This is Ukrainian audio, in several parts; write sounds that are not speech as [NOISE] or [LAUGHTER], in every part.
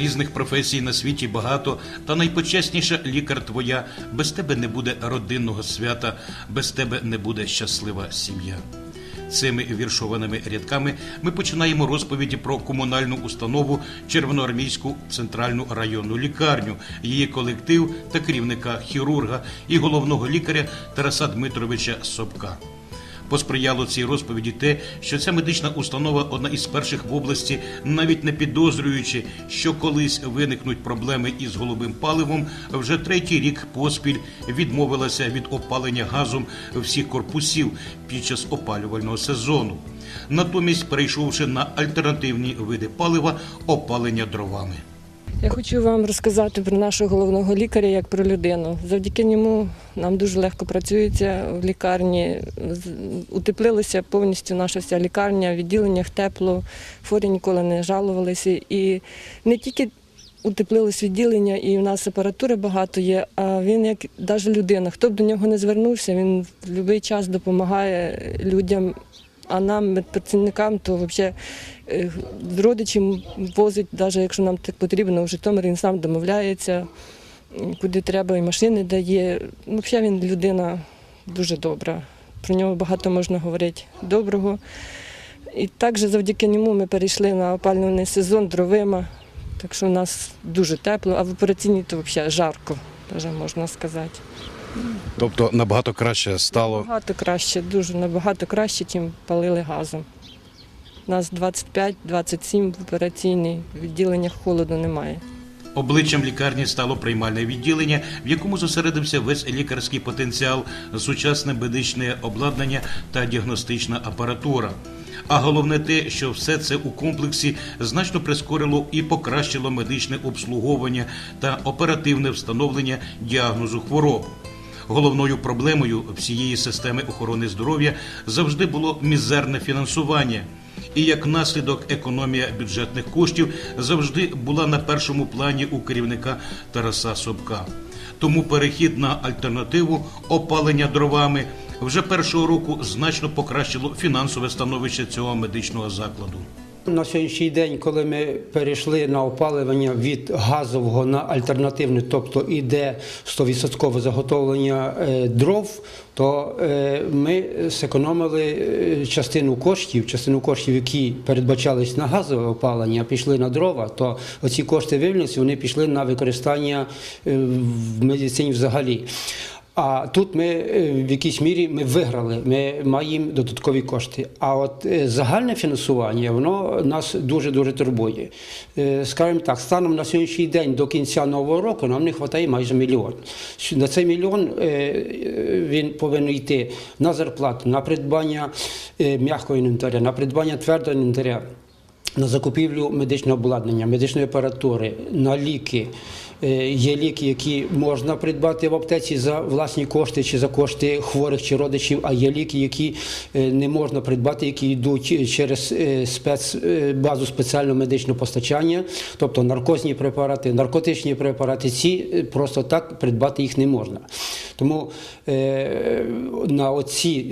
Різних професій на світі багато, та найпочесніша лікар твоя. Без тебе не буде родинного свята, без тебе не буде щаслива сім'я. Цими віршованими рядками ми починаємо розповіді про комунальну установу Червоноармійську центральну районну лікарню, її колектив та керівника хірурга і головного лікаря Тараса Дмитровича Собка. Посприяло цій розповіді те, що ця медична установа одна із перших в області, навіть не підозрюючи, що колись виникнуть проблеми із голубим паливом, вже третій рік поспіль відмовилася від опалення газом всіх корпусів під час опалювального сезону. Натомість, перейшовши на альтернативні види палива, опалення дровами. Я хочу вам розказати про нашого головного лікаря як про людину. Завдяки ньому нам дуже легко працюється в лікарні. Утеплилася повністю наша вся лікарня, в відділеннях тепло, хворі ніколи не жалувалися. І не тільки утеплилось відділення, і в нас апаратури багато є, а він як навіть людина. Хто б до нього не звернувся, він в будь-який час допомагає людям. А нам, медпрацівникам, то взагалі родичі возить, навіть якщо нам так потрібно, в Житомир він сам домовляється, куди треба, і машини дає. Ну, взагалі він людина дуже добра. Про нього багато можна говорити доброго. І також завдяки ньому ми перейшли на опалювальний сезон дровима. Так що у нас дуже тепло, а в операційній то взагалі жарко, навіть можна сказати. Тобто набагато краще стало. Набагато краще, дуже набагато краще, ніж палили газом. Нас 25-27 в операційній, відділеннях холоду немає. Обличчям лікарні стало приймальне відділення, в якому зосередився весь лікарський потенціал, сучасне медичне обладнання та діагностична апаратура. А головне те, що все це у комплексі значно прискорило і покращило медичне обслуговування та оперативне встановлення діагнозу хвороб. Головною проблемою всієї системи охорони здоров'я завжди було мізерне фінансування. І як наслідок економія бюджетних коштів завжди була на першому плані у керівника Тараса Собка. Тому перехід на альтернативу опалення дровами вже першого року значно покращило фінансове становище цього медичного закладу. На сьогоднішній день, коли ми перейшли на опалювання від газового на альтернативне, тобто іде 100% заготовлення е, дров, то е, ми зекономили е, частину коштів, частину коштів, які передбачались на газове опалення, пішли на дрова, то оці кошти вивільнилися, вони пішли на використання в медицині взагалі. А тут ми е, в якійсь мірі ми виграли, ми маємо додаткові кошти. А от е, загальне фінансування воно нас дуже дуже турбує. Е, Скажімо так, станом на сьогоднішній день до кінця нового року нам не вистачає майже мільйон. На цей мільйон він повинен йти на зарплату, на придбання м'якого інвентаря, на придбання твердого інвентаря. На закупівлю медичного обладнання, медичної апаратури, на ліки. Е, Є ліки, які можна придбати в аптеці за власні кошти чи за кошти хворих чи родичів, а є ліки, які е, не можна придбати, які йдуть через е, спец, базу спеціального медичного постачання, тобто наркозні препарати, наркотичні препарати. Ці просто так придбати їх не можна. Тому на оці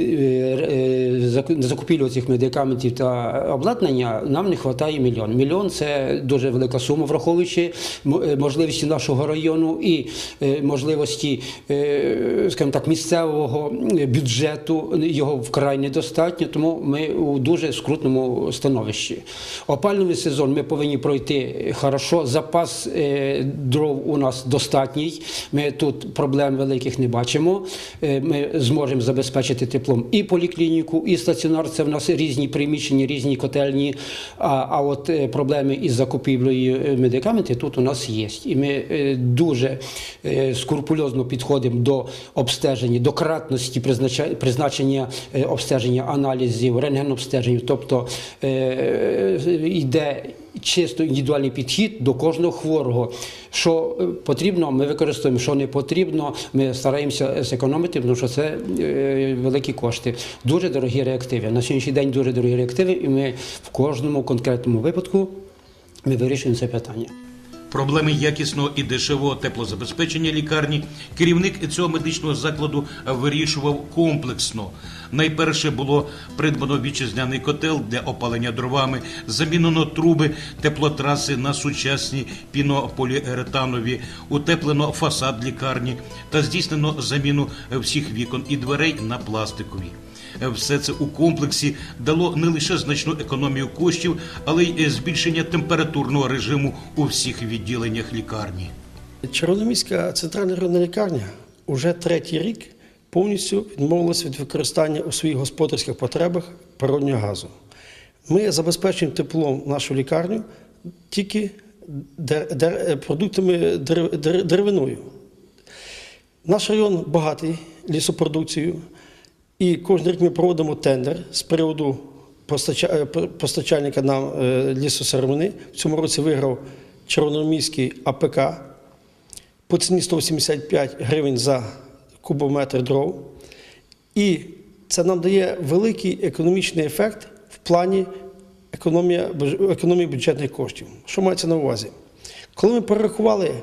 заку- на закупівлю цих медикаментів та обладнання нам не вистачає мільйон. Мільйон це дуже велика сума, враховуючи можливості нашого району і е, можливості, е, скажімо так, місцевого бюджету. Його вкрай недостатньо, тому ми у дуже скрутному становищі. Опалювальний сезон ми повинні пройти хорошо. Запас е, дров у нас достатній. Ми тут проблем великих не бачимо. Ми зможемо забезпечити теплом і поліклініку, і стаціонар. Це в нас різні приміщення, різні котельні. А, от проблеми із закупівлею медикаментів тут у нас є. І ми е, дуже е, скрупульозно підходимо до обстеження, до кратності призначення е, обстеження аналізів, рентгенобстежень. Тобто йде чисто індивідуальний підхід до кожного хворого. Що потрібно, ми використовуємо, що не потрібно, ми стараємося зекономити, тому що це великі кошти. Дуже дорогі реактиви. На сьогоднішній день дуже дорогі реактиви, і ми в кожному конкретному випадку ми вирішуємо це питання. Проблеми якісного і дешевого теплозабезпечення лікарні керівник цього медичного закладу вирішував комплексно. Найперше було придбано вітчизняний котел для опалення дровами, замінено труби теплотраси на сучасні пінополіуретанові, утеплено фасад лікарні та здійснено заміну всіх вікон і дверей на пластикові. Все це у комплексі дало не лише значну економію коштів, але й збільшення температурного режиму у всіх відділеннях лікарні. Червономіська центральна районна лікарня уже третій рік повністю відмовилася від використання у своїх господарських потребах природнього газу. Ми забезпечуємо теплом нашу лікарню тільки дер- продуктами дер- дер- деревиною. Наш район багатий лісопродукцією, і кожен рік ми проводимо тендер з приводу е, постачальника нам е, лісосировини. В цьому році виграв Червономіський АПК по ціні 185 гривень за кубометр дров. І це нам дає великий економічний ефект в плані економії бюджетних коштів. Що мається на увазі? Коли ми перерахували,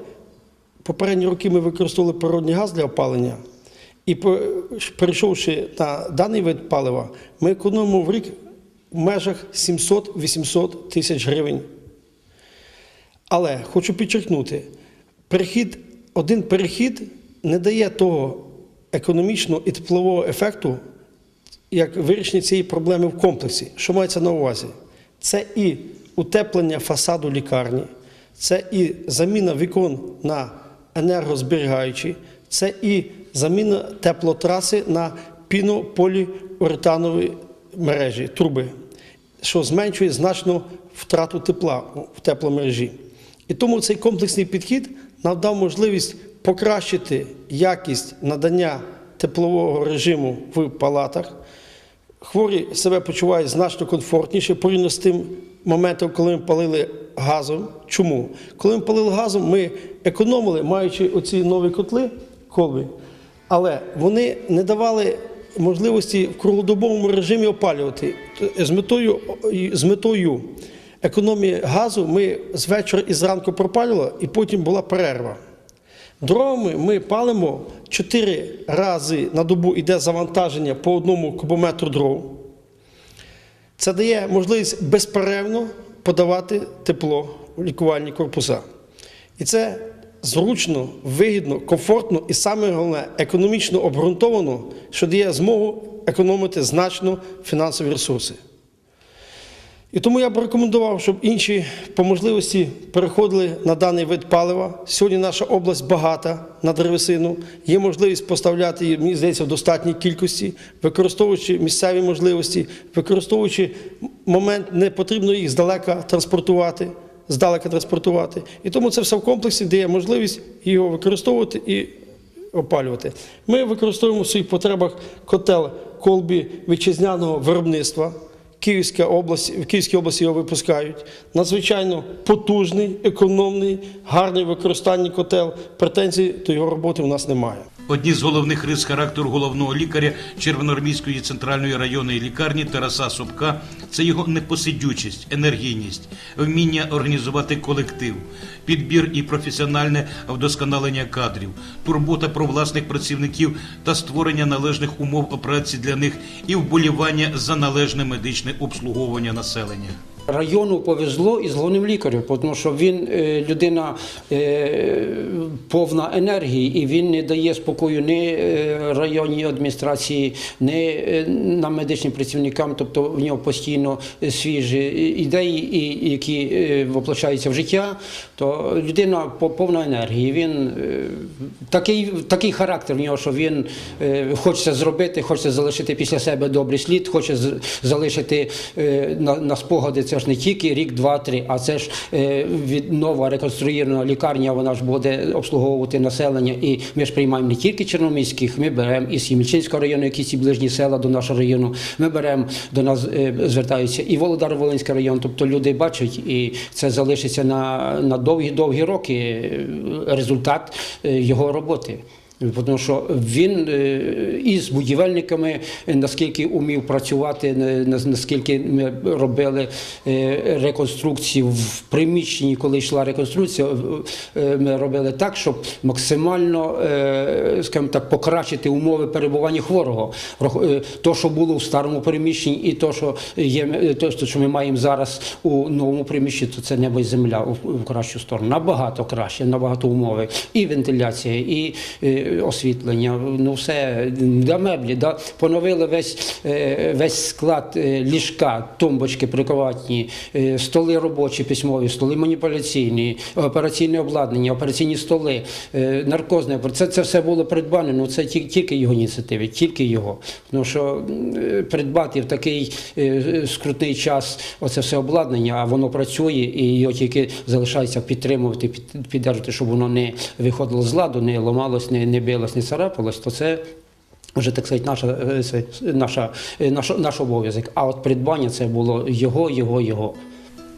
попередні роки ми використовували природний газ для опалення, і перейшовши на даний вид палива, ми економимо в рік в межах 700-800 тисяч гривень але хочу підчеркнути, перехід, один перехід не дає того економічного і теплового ефекту, як вирішення цієї проблеми в комплексі. Що мається на увазі? Це і утеплення фасаду лікарні, це і заміна вікон на енергозберігаючі, це і заміна теплотраси на пінополіуретанові мережі, труби що зменшує значно втрату тепла в тепломережі. І тому цей комплексний підхід нам дав можливість покращити якість надання теплового режиму в палатах. Хворі себе почувають значно комфортніше порівняно з тим моментом, коли ми палили газом. Чому? Коли ми палили газом, ми економили, маючи оці нові котли, колби, але вони не давали можливості в круглодобовому режимі опалювати. З метою, з метою економії газу ми з вечора і зранку пропалювали, і потім була перерва. Дровами ми палимо 4 рази на добу йде завантаження по одному кубометру дров. Це дає можливість безперервно подавати тепло в лікувальні корпуса. І це зручно, вигідно, комфортно і саме головне економічно обґрунтовано, що дає змогу економити значно фінансові ресурси. І тому я б рекомендував, щоб інші по можливості переходили на даний вид палива. Сьогодні наша область багата на древесину. Є можливість поставляти її, мені здається, в достатній кількості, використовуючи місцеві можливості, використовуючи момент, не потрібно їх здалека транспортувати, здалека транспортувати. І тому це все в комплексі дає можливість його використовувати і опалювати. Ми використовуємо в своїх потребах котел колбі вітчизняного виробництва. Київська область, в Київській області його випускають. Надзвичайно потужний, економний, гарний в використанні котел. Претензій до його роботи у нас немає. Одні з головних рис характеру головного лікаря Червоноармійської центральної районної лікарні Тараса Собка це його непосидючість, енергійність, вміння організувати колектив, підбір і професіональне вдосконалення кадрів, турбота про власних працівників та створення належних умов праці для них і вболівання за належне медичне обслуговування населення. Району повезло із головним лікарем, тому що він е, людина е, повна енергії, і він не дає спокою ні е, районній адміністрації, ні нам медичним працівникам. Тобто в нього постійно свіжі ідеї, які воплощаються в життя. То людина по- повна енергії. Він такий, такий характер в нього, що він хоче зробити, хоче залишити після себе добрий слід, хоче залишити на, на спогади. Це ж не тільки рік, два, три, а це ж е, від нова реконструйована лікарня. Вона ж буде обслуговувати населення. І ми ж приймаємо не тільки чорноміських, ми беремо із Ємельчинського району, якісь ці ближні села до нашого району. Ми беремо до нас, е, звертаються і Володар-Волинський район. Тобто люди бачать, і це залишиться на, довгі-довгі роки е, результат його роботи. Тому що він е, із будівельниками, е, наскільки умів працювати, на- наскільки ми робили е, реконструкцію в приміщенні, коли йшла реконструкція, ми робили так, щоб максимально скажімо так, покращити умови перебування хворого. То, що було в старому приміщенні, і то, що є то, що ми маємо зараз у новому приміщенні, то це небо і земля в кращу сторону. Набагато краще, набагато умови. І вентиляція, і освітлення, ну все, да меблі, да, поновили весь, е, весь склад е, ліжка, тумбочки прикроватні, е, столи робочі письмові, столи маніпуляційні, операційне обладнання, операційні столи, наркозне. Це, це все було придбане, ну це ті- тільки його ініціативи, тільки його. Тому що придбати в такий скрутний час оце все обладнання, а воно працює, і його тільки залишається підтримувати, під- піддержувати, щоб воно не виходило з ладу, не ламалось, не, не билось, не царапалось, то це. Вже так сказати, наша, е, наша, е, наш, наш обов'язок. А от придбання це було його, його, його.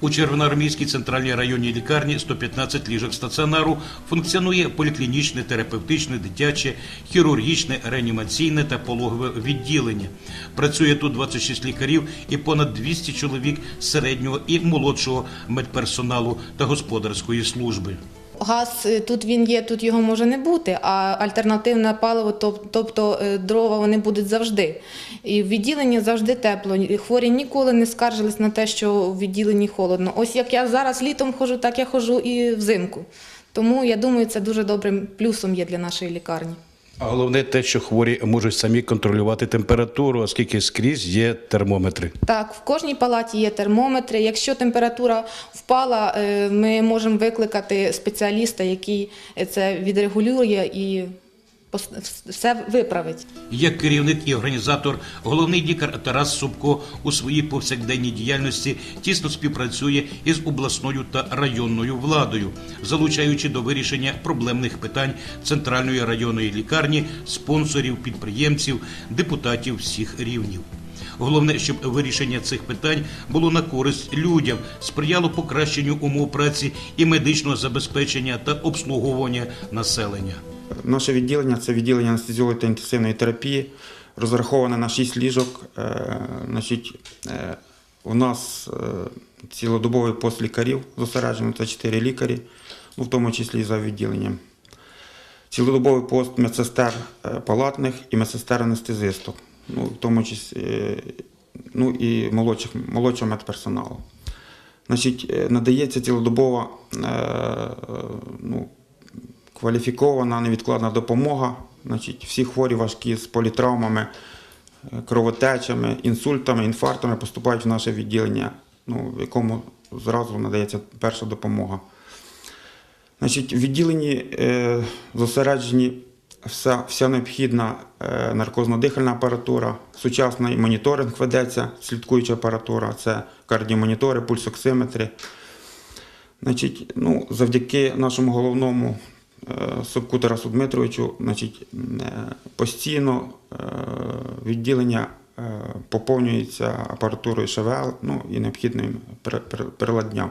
У Червоноармійській центральній районній лікарні 115 ліжок стаціонару функціонує поліклінічне, терапевтичне, дитяче, хірургічне, реанімаційне та пологове відділення. Працює тут 26 лікарів і понад 200 чоловік середнього і молодшого медперсоналу та господарської служби. Газ е, тут він є, тут його може не бути, а альтернативне паливо, тобто е, дрова, вони будуть завжди. І в відділенні завжди тепло. Хворі ніколи не скаржились на те, що в відділенні холодно. Ось як я зараз літом хожу, так я хожу і взимку. Тому я думаю, це дуже добрим плюсом є для нашої лікарні. Головне те, що хворі можуть самі контролювати температуру, оскільки скрізь є термометри. Так, в кожній палаті є термометри. Якщо температура впала, е, ми можемо викликати спеціаліста, який е, це відрегулює і все виправить. Як керівник і організатор, головний лікар Тарас Субко у своїй повсякденній діяльності тісно співпрацює із обласною та районною владою, залучаючи до вирішення проблемних питань центральної районної лікарні, спонсорів, підприємців, депутатів всіх рівнів. Головне, щоб вирішення цих питань було на користь людям, сприяло покращенню умов праці і медичного забезпечення та обслуговування населення. Наше відділення це відділення анестезіології та інтенсивної терапії, розраховане на 6 ліжок. Е, е, у нас е, цілодобовий пост лікарів зосереджено, це 4 лікарі, ну, в тому числі і за відділенням. Цілодобовий пост медсестер палатних і медсестер анестезисток, ну, в тому числі ну, і молодшого медперсоналу. Надається цілодобова кваліфікована невідкладна допомога. Значить, всі хворі важкі з політравмами, е, кровотечами, інсультами, інфарктами поступають в наше відділення, ну, в якому зразу надається перша допомога. Значить, в відділенні е, зосереджені вся, вся необхідна е, наркозно-дихальна апаратура, сучасний моніторинг ведеться, слідкуюча апаратура, це кардіомонітори, пульсоксиметри. Значить, ну, завдяки нашому головному Собку Тарасу Дмитровичу, значить, е, постійно е, відділення е, поповнюється апаратурою ШВЛ ну, і необхідним при- при- приладням,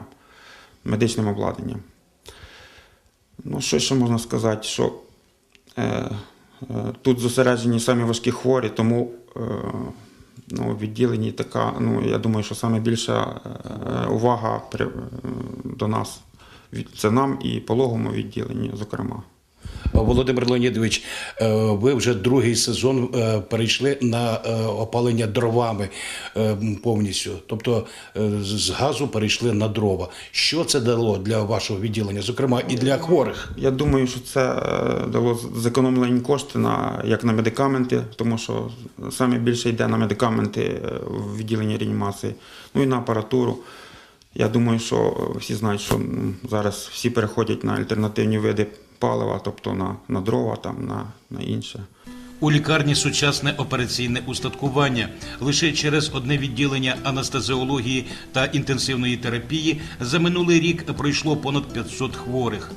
медичним обладнанням. Ну, що ще можна сказати, що е, е, тут зосереджені самі важкі хворі, тому е, ну, відділенні така, ну, я думаю, що саме більша е, увага е, до нас. Це нам і пологовому відділенні, зокрема. Володимир Леонідович, е, ви вже другий сезон е, перейшли на е, опалення дровами е, повністю. Тобто е, з газу перейшли на дрова. Що це дало для вашого відділення, зокрема і для хворих? Я думаю, що це е, дало зекономлені кошти на, як на медикаменти, тому що саме більше йде на медикаменти е, в відділенні реанімації, ну і на апаратуру. Я думаю, що всі знають, що зараз всі переходять на альтернативні види палива, тобто на, на дрова, там, на, на інше. У лікарні сучасне операційне устаткування. Лише через одне відділення анестезіології та інтенсивної терапії за минулий рік пройшло понад 500 хворих.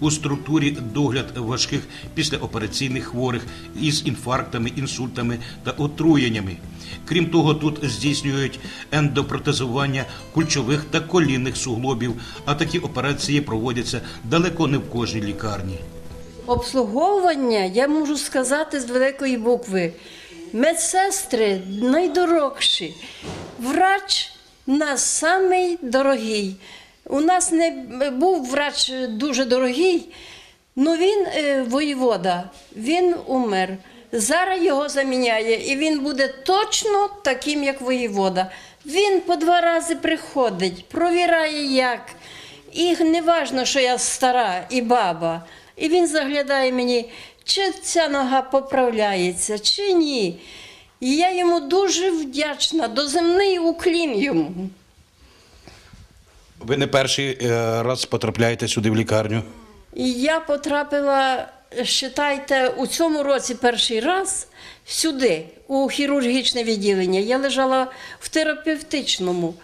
У структурі догляд важких післяопераційних хворих із інфарктами, інсультами та отруєннями. Крім того, тут здійснюють ендопротезування кульчових та колінних суглобів, а такі операції проводяться далеко не в кожній лікарні. Обслуговування я можу сказати з великої букви. Медсестри найдорожчі. Врач у нас самий дорогий. У нас не був врач дуже дорогий, але він е, воєвода, він умер. Зараз його заміняє, і він буде точно таким, як воєвода. Він по два рази приходить, провіряє як. І не важно, що я стара і баба. І він заглядає мені, чи ця нога поправляється, чи ні. І я йому дуже вдячна, доземний уклін йому. Ви не перший е, раз потрапляєте сюди в лікарню. Я потрапила, считайте, у цьому році перший раз сюди, у хірургічне відділення. Я лежала в терапевтичному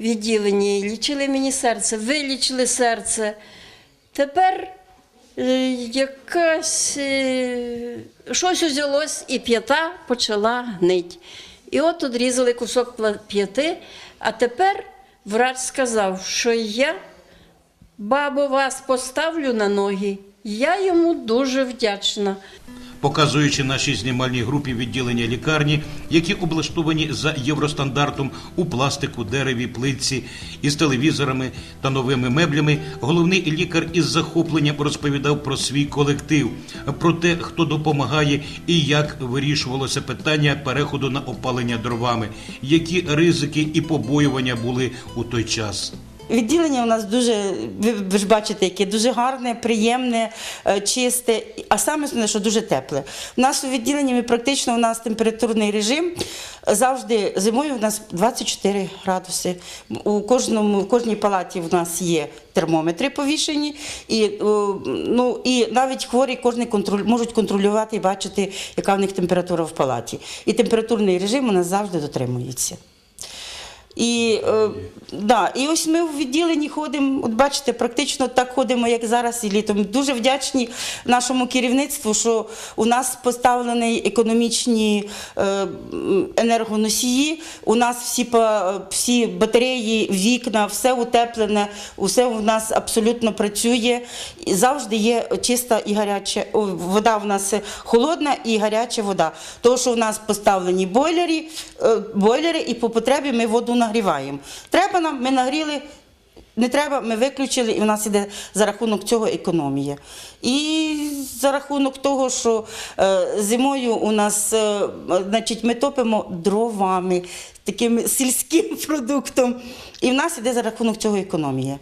відділенні, лічили мені серце, вилічили серце. Тепер е, якась е, щось узялось, і п'ята почала гнить. І от одрізали кусок п'яти, а тепер врач сказав, що я бабу, вас поставлю на ноги. Я йому дуже вдячна. Показуючи нашій знімальній групі відділення лікарні, які облаштовані за євростандартом у пластику, дереві, плитці із телевізорами та новими меблями. Головний лікар із захопленням розповідав про свій колектив, про те, хто допомагає і як вирішувалося питання переходу на опалення дровами, які ризики і побоювання були у той час. Відділення у нас дуже, ви, ж бачите, яке дуже гарне, приємне, е, чисте, а саме основне, що дуже тепле. У нас у відділенні ми практично у нас температурний режим. Завжди зимою у нас 24 градуси. У кожному в кожній палаті в нас є термометри повішені, і, ну, і навіть хворі кожен контроль, можуть контролювати і бачити, яка в них температура в палаті. І температурний режим у нас завжди дотримується. І, е, да, і ось ми в відділенні ходимо, от бачите, практично так ходимо, як зараз і літом. Дуже вдячні нашому керівництву, що у нас поставлені економічні е, енергоносії, у нас всі, па- всі батареї, вікна, все утеплене, усе у нас абсолютно працює. І завжди є чиста і гаряча вода. В нас холодна і гаряча вода. Тому що у нас поставлені бойлери, е, бойлери, і по потребі ми воду нагріваємо. Треба нам, ми нагріли. Не треба, ми виключили, і в нас іде за рахунок цього економія. І за рахунок того, що е, зимою у нас, е, значить, ми топимо дровами, таким сільським [LAUGHS] продуктом. І в нас іде за рахунок цього економія.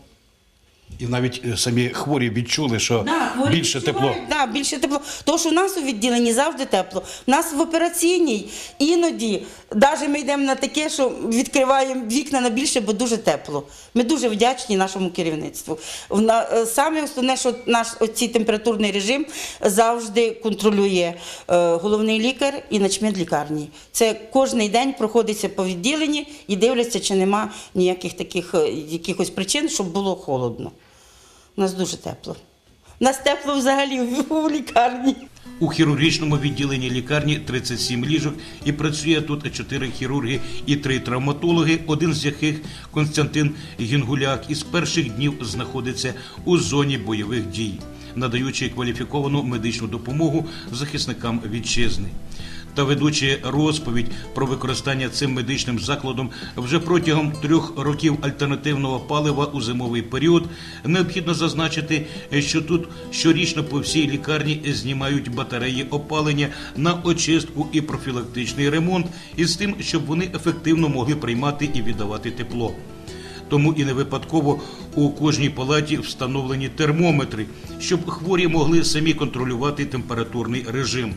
І навіть е, самі хворі відчули, що хворі більше тепло. Да, більше тепло. Тому що у нас у відділенні завжди тепло. У нас в операційній іноді, навіть ми йдемо на таке, що відкриваємо вікна на більше, бо дуже тепло. Ми дуже вдячні нашому керівництву. Е, Саме основне, що наш оцій температурний режим завжди контролює е, головний лікар і начмед лікарні. Це кожен день проходиться по відділенні і дивляться, чи нема ніяких таких якихось причин, щоб було холодно. У нас дуже тепло. У нас тепло взагалі у лікарні. У хірургічному відділенні лікарні 37 ліжок і працює тут 4 хірурги і 3 травматологи, один з яких Константин Гінгуляк із перших днів знаходиться у зоні бойових дій, надаючи кваліфіковану медичну допомогу захисникам вітчизни. Та ведучи розповідь про використання цим медичним закладом вже протягом трьох років альтернативного палива у зимовий період, необхідно зазначити, що тут щорічно по всій лікарні знімають батареї опалення на очистку і профілактичний ремонт із тим, щоб вони ефективно могли приймати і віддавати тепло. Тому і не випадково у кожній палаті встановлені термометри, щоб хворі могли самі контролювати температурний режим.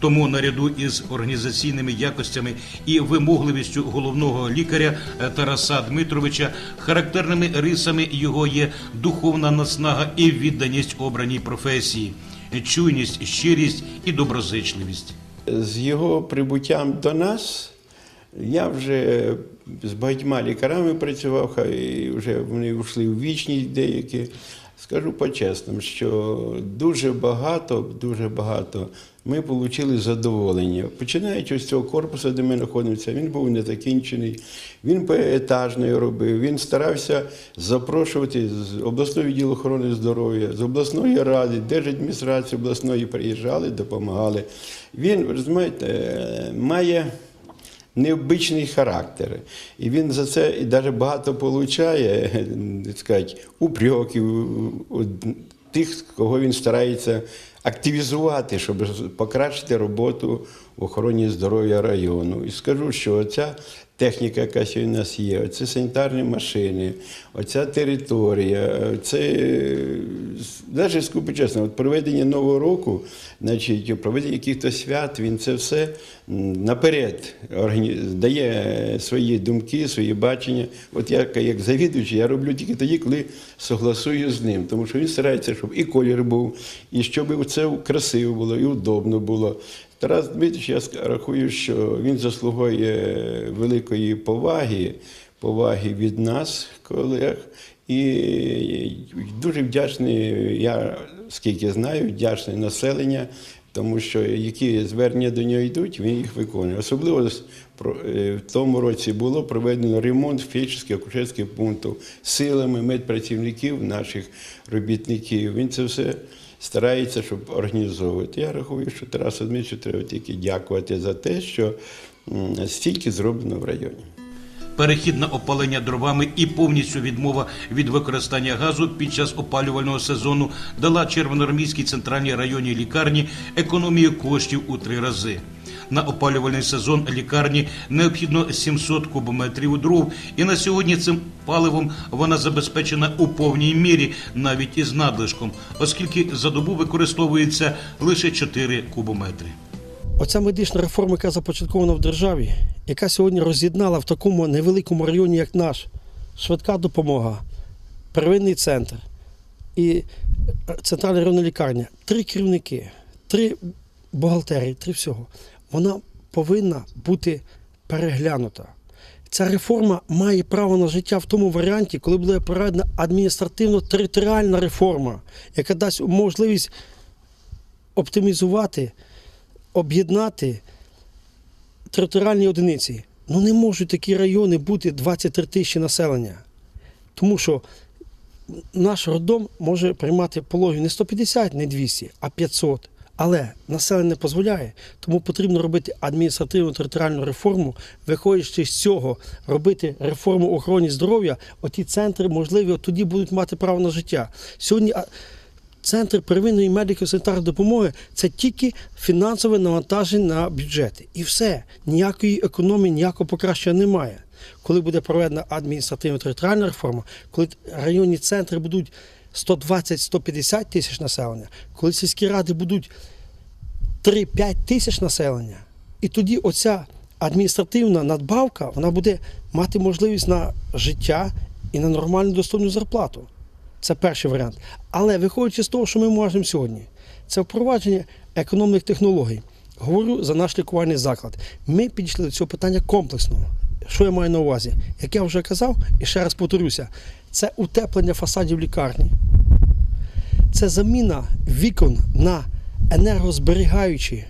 Тому наряду із організаційними якостями і вимогливістю головного лікаря е, Тараса Дмитровича характерними рисами його є духовна наснага і відданість обраній професії, чуйність, щирість і доброзичливість. З його прибуттям до нас я вже з багатьма лікарями працював, хай вже вони йшли у вічність деякі. Скажу по-чесному, що дуже багато, дуже багато ми отримали задоволення. Починаючи з цього корпусу, де ми знаходимося, він був не закінчений, він поетажною робив, він старався запрошувати з обласного відділу охорони здоров'я, з обласної ради, держадміністрації обласної приїжджали, допомагали. Він, ви знаєте, е, має необичний характер. І він за це і навіть багато получає, сказати, упреків тих, кого він старається активізувати, щоб покращити роботу в охороні здоров'я району. І скажу, що ця техніка, яка сьогодні у нас є, оці санітарні машини, оця територія, це навіть скупи чесно, от проведення нового року, значить, проведення якихось свят, він це все наперед дає свої думки, свої бачення. От я як завідуючий, я роблю тільки тоді, коли согласую з ним, тому що він старається, щоб і колір був, і щоб це красиво було, і удобно було. Тарас Дмитрович, я рахую, що він заслуговує великої поваги, поваги від нас, колег. І дуже вдячний, я скільки знаю, вдячний населення, тому що які звернення до нього йдуть, він їх виконує. Особливо е, в тому році було проведено ремонт фельдшерських акушерських пунктів силами медпрацівників, наших робітників. Він це все старається, щоб організовувати. Я рахую, що Тарасу Дмитровичу треба тільки дякувати за те, що стільки зроблено в районі. Перехід на опалення дровами і повністю відмова від використання газу під час опалювального сезону дала Червоноармійській центральній районній лікарні економію коштів у три рази. На опалювальний сезон лікарні необхідно 700 кубометрів дров, і на сьогодні цим паливом вона забезпечена у повній мірі, навіть із надлишком, оскільки за добу використовується лише 4 кубометри. Оця медична реформа, яка започаткована в державі, яка сьогодні роз'єднала в такому невеликому районі, як наш, швидка допомога, первинний центр і центральна районна лікарня, три керівники, три бухгалтерії, три всього. Вона повинна бути переглянута. Ця реформа має право на життя в тому варіанті, коли буде проведена адміністративно-територіальна реформа, яка дасть можливість оптимізувати об'єднати територіальні одиниці. Ну не можуть такі райони бути 23 тисячі населення. Тому що наш роддом може приймати пологів не 150, не 200, а 500. Але населення не дозволяє, тому потрібно робити адміністративну територіальну реформу, виходячи з цього, робити реформу охорони здоров'я. Оті центри, можливі, тоді будуть мати право на життя. Сьогодні Центр первинної медико-санітарної допомоги це тільки фінансове навантаження на бюджети. І все. Ніякої економії, ніякого покращення немає. Коли буде проведена адміністративно-територіальна реформа, коли районні центри будуть 120-150 тисяч населення, коли сільські ради будуть 3-5 тисяч населення, і тоді оця адміністративна надбавка вона буде мати можливість на життя і на нормальну достойну зарплату. Це перший варіант. Але виходячи з того, що ми можемо сьогодні, це впровадження економних технологій. Говорю за наш лікувальний заклад. Ми підійшли до цього питання комплексно. Що я маю на увазі? Як я вже казав, і ще раз повторюся, це утеплення фасадів лікарні, це заміна вікон на енергозберігаючі.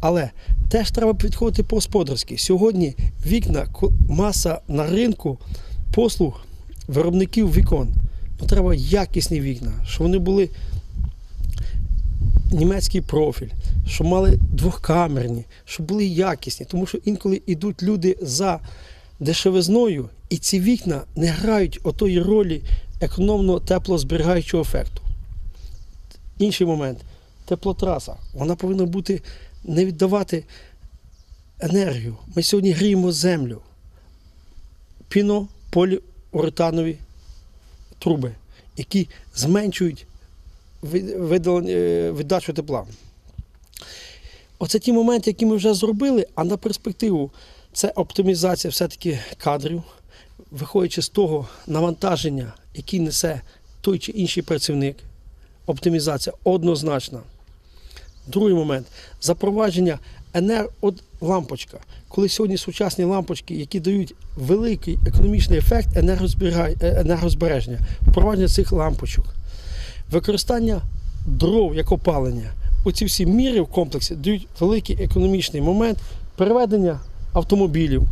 Але теж треба підходити по-господарськи. Сьогодні вікна, маса на ринку послуг виробників вікон. Ну, треба якісні вікна, щоб вони були німецький профіль, щоб мали двохкамерні, щоб були якісні. Тому що інколи йдуть люди за дешевизною, і ці вікна не грають отої ролі економно теплозберігаючого ефекту. Інший момент теплотраса. Вона повинна бути не віддавати енергію. Ми сьогодні гріємо землю. Пінополіуретанові труби, які зменшують е, віддачу тепла. Оце ті моменти, які ми вже зробили, а на перспективу це оптимізація все-таки кадрів, виходячи з того навантаження, який несе той чи інший працівник. Оптимізація однозначна. Другий момент запровадження енер... от лампочка. Коли сьогодні сучасні лампочки, які дають великий економічний ефект е, енергозбереження, впровадження цих лампочок. використання дров як опалення. Оці всі міри в комплексі дають великий економічний момент переведення автомобілів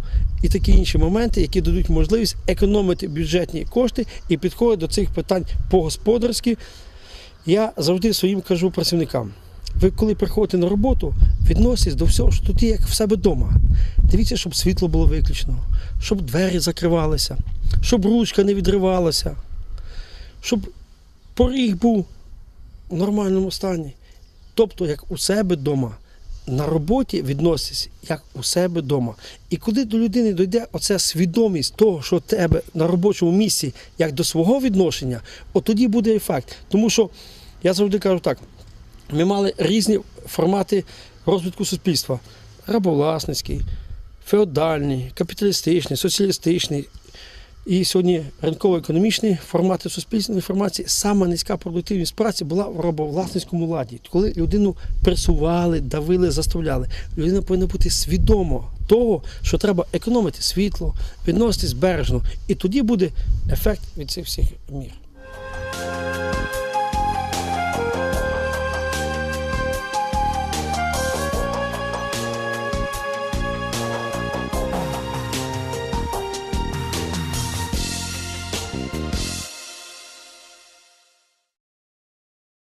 і такі інші моменти, які дадуть можливість економити бюджетні кошти і підходити до цих питань по-господарськи. Я завжди своїм кажу працівникам: ви коли приходите на роботу, відноситесь до всього, що тут є як в себе вдома. Дивіться, щоб світло було виключено, щоб двері закривалися, щоб ручка не відривалася, щоб поріг був в нормальному стані. Тобто, як у себе вдома. На роботі відноситесь як у себе вдома. І коли до людини дійде оця свідомість того, що тебе на робочому місці, як до свого відношення, от тоді буде ефект. Тому що я завжди кажу так: ми мали різні формати розвитку суспільства: рабовласницький, феодальний, капіталістичний, соціалістичний. І сьогодні ринково-економічні формати суспільної інформації, сама низька продуктивність праці була в робовласницькому ладі. Коли людину пресували, давили, заставляли. Людина повинна бути свідомо того, що треба економити світло, відноситись бережно. І тоді буде ефект від цих всіх мір.